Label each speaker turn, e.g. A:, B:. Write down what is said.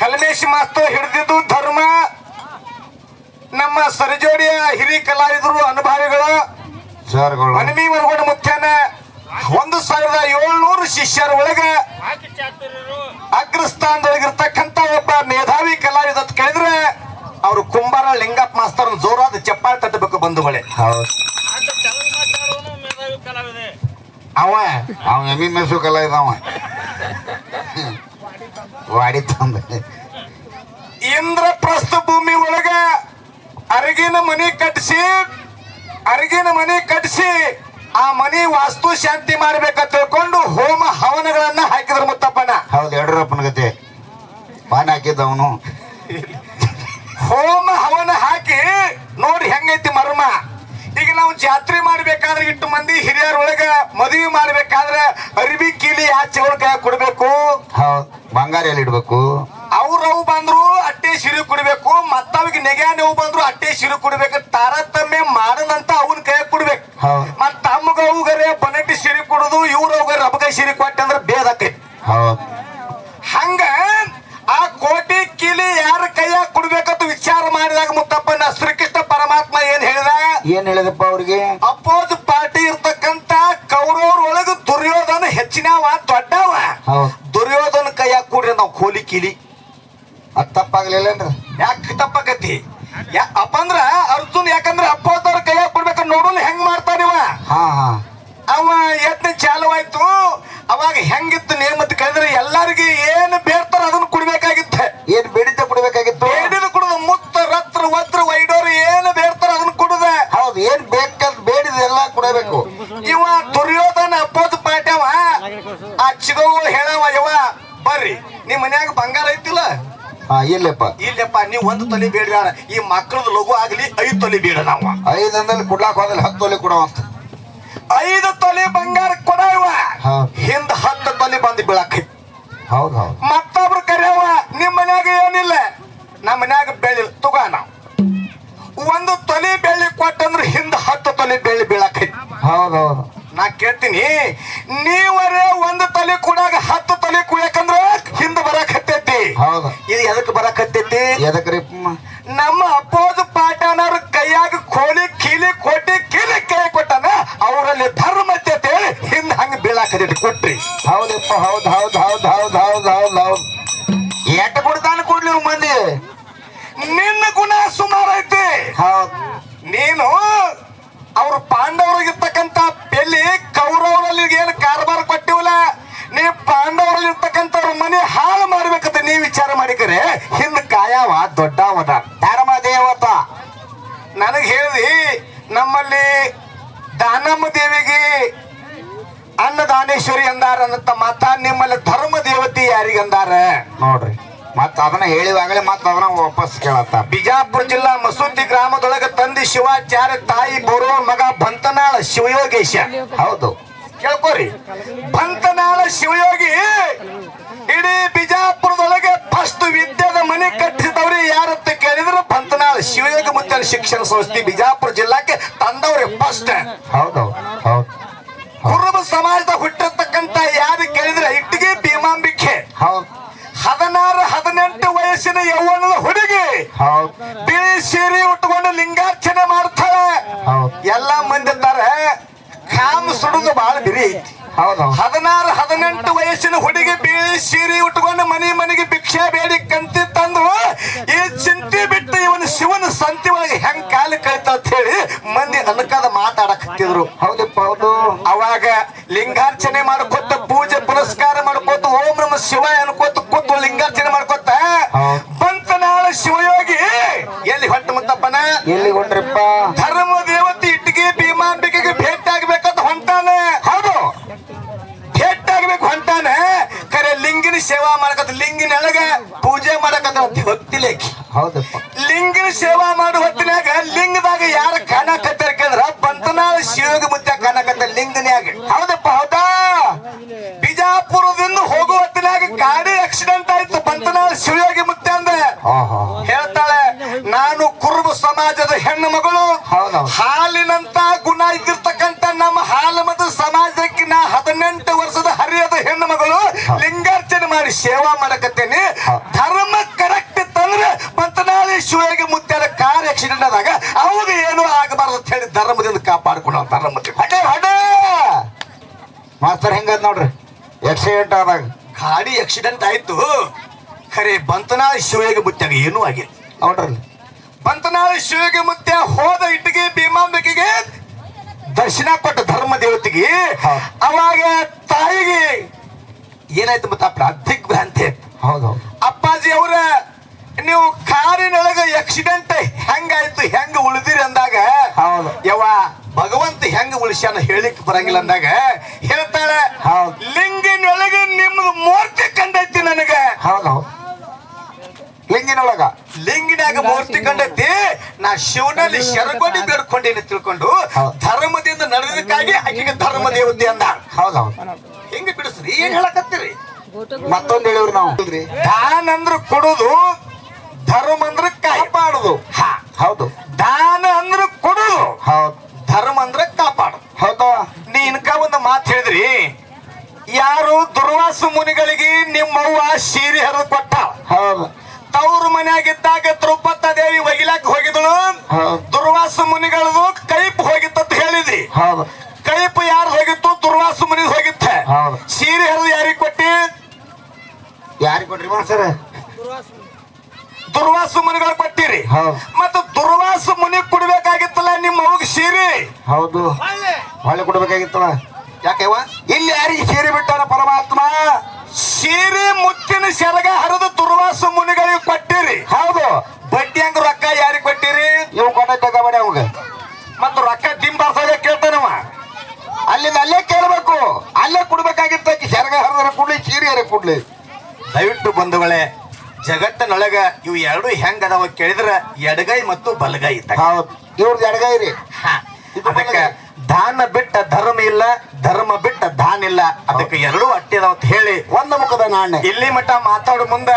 A: Kalmesh master ಹಿಡಿದಿದ್ದು ಧರ್ಮ. ನಮ್ಮ ಸರಿಜೋಡಿಯ ಹಿರಿ ಕಲಾವಿದರು ಅನುಭಾವಿಗಳು. ಮನವಿ ಮರಗೋಡ ಮುಖ್ಯನ ಒಂದು ಸಾವಿರದ ಏಳ್ನೂರು ಶಿಷ್ಯರ ಒಳಗ ಅಗ್ರಸ್ಥಾನದೊಳಗಿರ್ತಕ್ಕಂಥ ಒಬ್ಬ ಮೇಧಾವಿ ಕಲಾವಿದ ಅಂತ ಕೇಳಿದ್ರೆ ಅವರು ಕುಂಬಾರ ಲಿಂಗಪ್ಪ ಮಾಸ್ತರ್ ಜೋರಾದ ಚಪ್ಪಾಳೆ ತಟ್ಟಬೇಕು ಬಂಧುಗಳೇ. ಅವ
B: ಅವ ಎಮ್ಮಿ ಮೆಸು ಕಲ ಇದಾವ. ವಾಡಿ ತಂದ.
A: ಇಂದ್ರಪ್ರಸ್ಥ ಭೂಮಿ ಒಳಗ ಅರಗಿನ ಮನಿ ಕಟ್ಟಿಸಿ ಅರಿಗಿನ ಮನಿ ಕಟ್ಟಿಸಿ ಆ ಮನಿ ವಾಸ್ತು ಶಾಂತಿ ಮಾಡ್ಬೇಕಂತ ತಿಳ್ಕೊಂಡು ಹೋಮ ಹವನಗಳನ್ನ ಹಾಕಿದ್ರು ಮುತ್ತಪ್ಪನ.
B: ಹೌದು ಯಡಿಯೂರಪ್ಪನ ಗತೆ. ಪಾನ್ ಹಾಕಿದ್ದವನು.
A: ಹೋಮ ಮಂದಿ ಹಿರಿಯರ ಒಳಗ ಮದುವೆ ಮಾಡ್ಬೇಕಾದ್ರೆ ಅರಿವಿ ಕೀಲಿ ಆಚೆ ಕೈ ಕೊಡ್ಬೇಕು.
B: ಹೌದು. ಬಂಗಾರ ಎಲ್ಲಿ ಇಡ್ಬೇಕು?
A: ಅವ್ರವ್ ಬಂದ್ರು ಅಟ್ಟೆ ಸಿರಿ ಕುಡ್ಬೇಕು ಮತ್ತವ್ಗೆ ನೆಗೆ ನೋವು ಬಂದ್ರು ಅಟ್ಟೆ ಸಿರಿ ಕುಡ್ಬೇಕು ತಾರತಮ್ಯ ಮಾಡದಂತ ಅವನ ಕೈ ಕೊಡ್ಬೇಕು.
B: ಹೌದು.
A: ಮತ್ತ ತಮ್ಮಗವುಗರೆ ಬನಟಿ ಸಿರಿ ಕುಡುದು ಇವ್ರವ್ಗರೆ ರಬಗ ಸಿರಿ ಕೊಟ್ಟೆ ಅಂದ್ರೆ
B: ಹೌದು.
A: ಹಂಗ ಆ ಕೋಟಿ ಕಿಲಿ ಯಾರ ಕೈಯಾಗ ಕೊಡ್ಬೇಕಂತ ವಿಚಾರ ಮಾಡಿದಾಗ ಮುತ್ತಪ್ಪನ ಶ್ರೀಕೃಷ್ಣ ಪರಮಾತ್ಮ ಏನ್ ಹೇಳಿದ?
B: ಏನ್ ಹೇಳಿದಪ್ಪ ಅವ್ರಿಗೆ
A: ಅಪೋಸ್ ಪಾರ್ಟಿ ಇರ್ತಕ್ಕಂತ ಕೌರವ್ರ ಒಳಗ ದುರ್ಯೋಧನ ಹೆಚ್ಚಿನವ ದೊಡ್ಡವ
B: ಹೌದು
A: ದುರ್ಯೋಧನ ಕೈಯಾಗ ಕೂಡ್ರಿ
B: ಅದು ತಪ್ಪಾಗಲಿಲ್ಲ ಅಂದ್ರೆ?
A: ಯಾಕೆ ತಪ್ಪಾಗತಿ ಯಾ ಅಪ್ಪಂದ್ರ ಅರ್ಜುನ್ ಯಾಕಂದ್ರ ಅವ್ರ ಕೈಯಾಗ ಕೊಡ್ಬೇಕ ನೋಡೋನು ಹೆಂಗ್ ಮಾಡ್ತಾನಿವ
B: ಹಾ ಹಾ.
A: ಅವ ಯತ್ನ ಚಾಲು ಆಯ್ತು. ಅವಾಗ ಹೆಂಗಿತ್ತು ನೇಮತ್ ಕಳೆದ್ರೆ ಎಲ್ಲಾರಿಗೆ ಏನು ಬೇಡ್ತಾರ ಅದನ್ನ ಕುಡ್ಬೇಕಾಗಿತ್ತ.
B: ಏನ್ ಬೇಡಿತ ಕುಡ್ಬೇಕಾಗಿತ್ತು?
A: ಬೇಡಿದ ಕುಡುದು ಮುತ್ತ ರತ್ರ ವತ್ರ ವೈಡೋರು ಏನು ಬೇಡ್ತಾರ ಅದನ್ನ ಕುಡುದ.
B: ಹೌದು ಏನ್ ಬೇಕಂತ ಬೇಡಿದ ಎಲ್ಲಾ ಕುಡಬೇಕು.
A: ಇವ ದುರ್ಯೋಧನ ಅಪ್ಪೋದ್ ಪಾಠವ ಆ ಚಿಗವು ಹೇಳವ ಯವ ಬರ್ರಿ. ನಿಮ್ ಮನ್ಯಾಗ ಬಂಗಾರ ಐತಿಲ್ಲ?
B: ಹಾ ಇಲ್ಲಪ್ಪ.
A: ಇಲ್ಲಪ್ಪ ನೀವ್ ಒಂದು ತೊಲಿ ಬೇಡ ಈ ಮಕ್ಕಳದ ಲಘು ಆಗ್ಲಿ ಐದು ತೊಲಿ ಬೇಡ ನಾವು.
B: ಐದಂದಲ್ಲಿ ಕೊಡ್ಲಾಕ್ ಹೋದಲ್ಲಿ ಹತ್ತು ತೊಲೆ ಕೊಡವಂತ
A: ಐದು ತೊಲಿ ಬಂಗಾರ ಕೊಡ
B: ಹೌದು
A: ಹತ್ತು ತೊಲಿ ಬಂದು ಬೀಳಾಕೈತಿ
B: ಹೌದು ಹೌದು.
A: ಮತ್ತೊಬ್ರು ಕರೆಯವ ನಿಮ್ ಮನ್ಯಾಗ ಏನಿಲ್ಲ. ನಮ್ಮ ಮನ್ಯಾಗ ಬೆಳಿ ತಗೋ ನಾವು ಒಂದು ತೊಲಿ ಬೆಳ್ಳಿ ಕೊಟ್ಟಂದ್ರೆ ಹಿಂದ ಹತ್ತು ತೊಲಿ ಬೆಳ್ಳಿ ಬೀಳಾಕೈತಿ
B: ಹೌದು ಹೌದು.
A: ನಾ ಕೇಳ್ತೀನಿ ನೀವರೇ ಒಂದು ತಲೆ ಕುಡಾಗ ಹತ್ತು ತಲೆ ಬರಕತ್ತೈತಿ
B: ಹೌದು.
A: ಇದು ಎದಕ್ ಬರಕತ್ತೈತಿ?
B: ಎದಕ್ರಿ
A: ನಮ್ಮ ಅಪ್ಪೋದ ಪಾಟನವ್ರ ಕೈಯಾಗ ಕೋಲಿ ಕೀಲಿ ಕೊಟ್ಟಿ ಕೀಲಿ ಕೈ ಕೊಟ್ಟನ ಅವರಲ್ಲಿ ಧರ್ಮತೆ ಹೇಳಿ ಹಿಂದ ಹಂಗ ಬೀಳಾಕತ್ತೈತಿ ಕೊಟ್ರಿ.
B: ಹೌದಪ್ಪ ಹೌದ್ ಹೌದ್ ಹೌದ್ ಹೌದ್ ಹೌದ್ ಹೌದ್ ಹೌದ್. ಎಟ್ಟ ಕೊಡ್ತಾನ ಕೊಡ್ಲಿ ಮಂದಿ?
A: ನಿನ್ನ ಗುಣ ಸುಮಾರೈತಿ ಐತಿ.
B: ಹೌದು.
A: ನೀನು ಅವ್ರ ಪಾಂಡವರಿಗಿರ್ತಕ್ಕಂತ ಬೆಲ್ಲಿ ಕೌರವರಲ್ಲಿ ಏನು ಕಾರ್ಬಾರ ಕೊಟ್ಟಿವಲ್ಲ ನೀ ಪಾಂಡವರಲ್ಲಿ ಇರ್ತಕ್ಕಂಥವ್ರ ಮನೆ ಹಾಳು ಮಾಡ್ಬೇಕಂತ ನೀ ಮಾಡಿಕರೆ ಹಿಂದ ಕಾಯವ ದೊಡ್ಡವನ.
B: ಧರ್ಮ ದೇವತ
A: ನನಗೆ ಹೇಳಿ ನಮ್ಮಲ್ಲಿ ದಾನಮ್ಮ ದೇವಿಗೆ ಅನ್ನದಾನೇಶ್ವರಿ ಅಂದಾರ ಅನ್ನಂತ ಮಾತ ನಿಮ್ಮಲ್ಲಿ ಧರ್ಮ ದೇವತಿ ಯಾರಿಗೆ ಅಂದಾರ?
B: ನೋಡ್ರಿ ಮತ್ತ ಅದನ್ನ ಹೇಳಿವಾಗಲೇ ಮತ್ತ ಅದನ್ನ ವಾಪಸ್ ಕೇಳತ್ತ.
A: ಬಿಜಾಪುರ ಜಿಲ್ಲಾ ಮಸೂದಿ ಗ್ರಾಮದೊಳಗ ತಂದಿ ಶಿವಾಚಾರ್ಯ ತಾಯಿ ಬರುವ ಮಗ ಬಂತನಾಳ ಶಿವಯೋಗೇಶ.
B: ಹೌದು.
A: ಕೇಳ್ಕೋರಿ. ಬಂತನಾಳ ಶಿವಯೋಗಿ ಇಡೀ ಬಿಜಾಪುರದೊಳಗೆ ಫಸ್ಟ್ ವಿದ್ಯಾದ ಮನೆ ಕಟ್ಟಿಸಿದವ್ರಿ ಯಾರಂತ ಕೇಳಿದ್ರೆ ಪಂತನಾಳ ಶಿವಯೋಗ ಮುತ್ತಲ ಶಿಕ್ಷಣ ಸಂಸ್ಥೆ ಬಿಜಾಪುರ ಜಿಲ್ಲಾಕ್ಕೆ ತಂದವ್ರಿ ಫಸ್ಟ್
B: ಹೌದು ಹೌದು.
A: ಕುರುಬ ಸಮಾಜದ ಹುಟ್ಟಿರ್ತಕ್ಕಂತ ಯಾರು ಕೇಳಿದ್ರೆ ಇಟ್ಟಿಗೆ ಭೀಮಾಂಬಿಕೆ.
B: ಹೌದು.
A: ಹದಿನಾರು ಹದಿನೆಂಟು ವಯಸ್ಸಿನ ಯೌವನದ ಹುಡುಗಿ.
B: ಹೌದು.
A: ಬಿಳಿ ಸೀರೆ ಉಟ್ಕೊಂಡು ಲಿಂಗಾರ್ಚನೆ ಮಾಡ್ತಾಳೆ.
B: ಹೌದು.
A: ಎಲ್ಲಾ ಮಂದಿ ಅಂತಾರೆ ಕಾಮ ಸುಡುದು ಬಹಳ ಬಿರಿ ಐತಿ. ಹದಿನಾರು ಹದಿನೆಂಟು ವಯಸ್ಸಿನ ಹುಡುಗಿ ಬೀಳಿ ಸೀರೆ ಉಟ್ಕೊಂಡು ಮನೆ ಮನೆಗೆ ಭಿಕ್ಷೆ ಬೇಡಿ ಕಂತಿ ತಂದ್ರು ಈ ಚಿಂತೆ ಬಿಟ್ಟು ಇವನು ಶಿವನ ಸಂತಿ ಒಳಗೆ ಹೆಂಗ್ ಕಾಲು ಕಳಿತ ಅಂತ ಹೇಳಿ ಮಂದಿ ಅನ್ಕದ ಮಾತಾಡಕತ್ತಿದ್ರು.
B: ಹೌದಪ್ಪ ಹೌದು.
A: ಅವಾಗ ಲಿಂಗಾರ್ಚನೆ ಮಾಡ್ಕೊತ ಪೂಜೆ ಪುರಸ್ಕಾರ ಮಾಡ್ಕೋತ ಓಂ ನಮ ಶಿವ ಲಿಂಗ ಲಿಂಗನ ಸೇವಾ ಮಾಡುವ ಹೊತ್ತಿನಾಗ ಲಿಂಗದಾಗ ಯಾರ ಕಾಣಕತ್ತಾರ ಬಂತನಾಳ ಶಿವಗ ಮುತ್ತ ಕಾಣಕತ್ತ ಲಿಂಗನ್ಯಾಗ ಹೌದಪ್ಪ ಹೌದಾ? ಬಿಜಾಪುರದಿಂದ ಹೋಗುವ ಹೊತ್ತಿನಾಗ ಗಾಡಿ ಆಕ್ಸಿಡೆಂಟ್ ಆಯ್ತು ಬಂತನಾಳ ಶಿವಯೋಗಿ ಮುತ್ತ
B: ಅಂದ್ರೆ
A: ಹೇಳ್ತಾಳೆ ನಾನು ಕುರುಬ ಸಮಾಜದ ಹೆಣ್ಣು ಮಗಳು. ಹಾಲಿನಂತ ಗುಣ ಇದ್ದಿರ್ತಕ್ಕಂತ ನಮ್ಮ ಹಾಲಮದ
B: ಸಮಾಜಕ್ಕೆ ನಾ ಹದಿನೆಂಟು ವರ್ಷದ ಹರಿಯದ ಹೆಣ್ಣು ಮಗಳು ಲಿಂಗಾರ್ಚನೆ ಮಾಡಿ ಸೇವಾ ಮಾಡಕತ್ತೆ ಆಕ್ಸಿಡೆಂಟ್ ಆದಾಗ
A: ಗಾಡಿ ಆಕ್ಸಿಡೆಂಟ್ ಆಯ್ತು. ಖರೆ ಬಂತನಾಳ ಶಿವಯೋಗಿ ಮುತ್ಯಾಗ ಏನು ಆಗಿಲ್ಲ.
B: ನೋಡ್ರಿ
A: ಬಂತನಾಳ ಶಿವಯೋಗಿ ಮುತ್ಯ ಹೋದ ಇಟ್ಟಿಗೆ ಭೀಮಾಂಬಿಕೆಗೆ ದರ್ಶನ ಕೊಟ್ಟ ಧರ್ಮ ದೇವತೆಗೆ ಅವಾಗ ತಾಯಿಗೆ ಏನಾಯ್ತು ಮತ್ತ ಆಯ್ತು.
B: ಹೌದು
A: ಅಪ್ಪಾಜಿ ಅವರ ನೀವು ಕಾರಿನೊಳಗ ಆಕ್ಸಿಡೆಂಟ್ ಹೆಂಗಾಯ್ತು ಹೆಂಗ ಉಳಿದಿರಿ ಅಂದಾಗ
B: ಹೌದು.
A: ಯವ್ವ ಭಗವಂತ ಹೆಂಗ ಉಳಿಸ್ಯಾನ ಹೇಳಿಕ್ ಬರಂಗಿಲ್ಲ ಅಂದಾಗ ಹೇಳ್ತಾಳೆ
B: ಹೌದು.
A: ಲಿಂಗಿನೊಳಗೆ ನಿಮ್ದು ಮೂರ್ತಿ ಕಂಡೈತಿ ನನಗ.
B: ಹೌದು ಹೌದು. ಲಿಂಗಿನೊಳಗ.
A: ಲಿಂಗಿನಾಗ ಮೂರ್ತಿ ಕಂಡೈತಿ? ನಾ ಶಿವನಲ್ಲಿ ಶರಗೊಂಡಿ ಬೇಡ್ಕೊಂಡೇನೆ ತಿಳ್ಕೊಂಡು. ಧರ್ಮದಿಂದ ನಡೆದಕ್ಕಾಗಿ ಆಕೆಗೆ ಧರ್ಮ ದೇವತೆ ಅಂದ.
B: ಹೌದು ಹೌದು.
A: ಹೆಂಗ ಬಿಡಿಸ್ರಿ? ಏನ್ ಹೇಳಕತ್ತೀರಿ?
B: ಮತ್ತೊಂದು ಹೇಳಿವ್ರಿ ನಾವು.
A: ದಾನ ಅಂದ್ರ ಕೊಡುದು ಧರ್ಮ ಅಂದ್ರ ಕಾಪಾಡುದು. ಹಾ
B: ಹೌದು.
A: ದಾನ ಅಂದ್ರೆ ಕೊಡುದು.
B: ಹೌದು
A: ಧರ್ಮ ಅಂದ್ರ ಕಾಪಾಡು
B: ಹೌದು
A: ನೀ ಇನ್ಕ ಒಂದು ಮಾತು ಹೇಳಿದ್ರಿ ಯಾರು ದುರ್ವಾಸ ಮುನಿಗಳಿಗೆ ನಿಮ್ಮವ್ವ ಸೀರೆ ಹರಿದು ಕೊಟ್ಟ
B: ಹೌದು.
A: ತವ್ರ ಮನೆಯಾಗಿದ್ದಾಗ ದ್ರೌಪದ ದೇವಿ ಒಗಿಲಾಕ್ ಹೋಗಿದಳು. ದುರ್ವಾಸ ಮುನಿಗಳದು ಕೈಪ್ ಹೋಗಿತ್ತಂತ ಹೇಳಿದ್ರಿ
B: ಹೌದು.
A: ಕೈಪ್ ಯಾರು ಹೋಗಿತ್ತು? ದುರ್ವಾಸ ಮುನಿ ಹೋಗಿತ್ತ.
B: ಹೌದು.
A: ಸೀರೆ ಹರಿದು ಯಾರಿಗೆ ಕೊಟ್ಟಿ?
B: ಯಾರಿಗೆ ಕೊಟ್ರಿ ಸರ್?
A: ದುರ್ವಾಸ ಮುನಿಗಳು ಕೊಟ್ಟಿರಿ.
B: ಹೌದು.
A: ಮತ್ತ ದುರ್ವಾಸ ಮುನಿ ಕೊಡ್ಬೇಕಾಗಿತ್ತಲ್ಲ ನಿಮ್ಮ ಅವ್ಗೆ ಸೀರೆ?
B: ಹೌದು. ಹೊಳೆ ಕೊಡ್ಬೇಕಾಗಿತ್ತಲ್ಲ?
A: ಯಾಕೆವ
B: ಇಲ್ಲಿ ಯಾರಿಗೆ ಸೇರಿ ಬಿಟ್ಟಾನ ಪರಮಾತ್ಮ?
A: ಸೀರೆ ಮುತ್ತಿನ ಸೆರಗ ಹರಿದು ದುರ್ವಾಸ ಮುನಿಗಳಿಗೆ ಕೊಟ್ಟಿರಿ.
B: ಹೌದು.
A: ಬಡ್ಡಿ ಹಂಗ ರೊಕ್ಕ ಯಾರಿಗೆ ಕೊಟ್ಟಿರಿ?
B: ಇವ್ ಕೊಟ್ಟ ಕಬಡ್ಡಿ ಅವಾಗ
A: ಮತ್ತು ರೊಕ್ಕ ದಿಂಬಾರ್ಸಾಗ ಕೇಳ್ತಾನವ
B: ಅಲ್ಲಿಂದ ಅಲ್ಲೇ ಕೇಳಬೇಕು. ಅಲ್ಲೇ ಕೊಡ್ಬೇಕಾಗಿತ್ತ ಸೆರಗ ಹರಿದ್ರೆ ಕೊಡ್ಲಿ ಸೀರೆ ಹರಿ ಕೊಡ್ಲಿ.
A: ದಯವಿಟ್ಟು ಬಂಧುಗಳೇ ಜಗತ್ತಿನೊಳಗ ಇವು ಎರಡು ಹೆಂಗ ಅದಾವ ಕೇಳಿದ್ರ ಎಡಗೈ ಮತ್ತು ಬಲಗೈ ಇದ್ದ
B: ಹೌದು. ಇವ್ರದ್ದು ಎಡಗೈರಿ
A: ಅದಕ್ಕೆ ದಾನ ಬಿಟ್ಟ ಧರ್ಮ ಇಲ್ಲ ಧರ್ಮ ಬಿಟ್ಟ ದಾನ ಇಲ್ಲ. ಅದಕ್ಕೆ ಎರಡೂ ಅಟ್ಟಿ ಅದಾವ ಅಂತ ಹೇಳಿ
B: ಒಂದು ಮುಖದ ನಾಣ್ಯ.
A: ಇಲ್ಲಿ ಮಟ್ಟ ಮಾತಾಡೋ ಮುಂದ.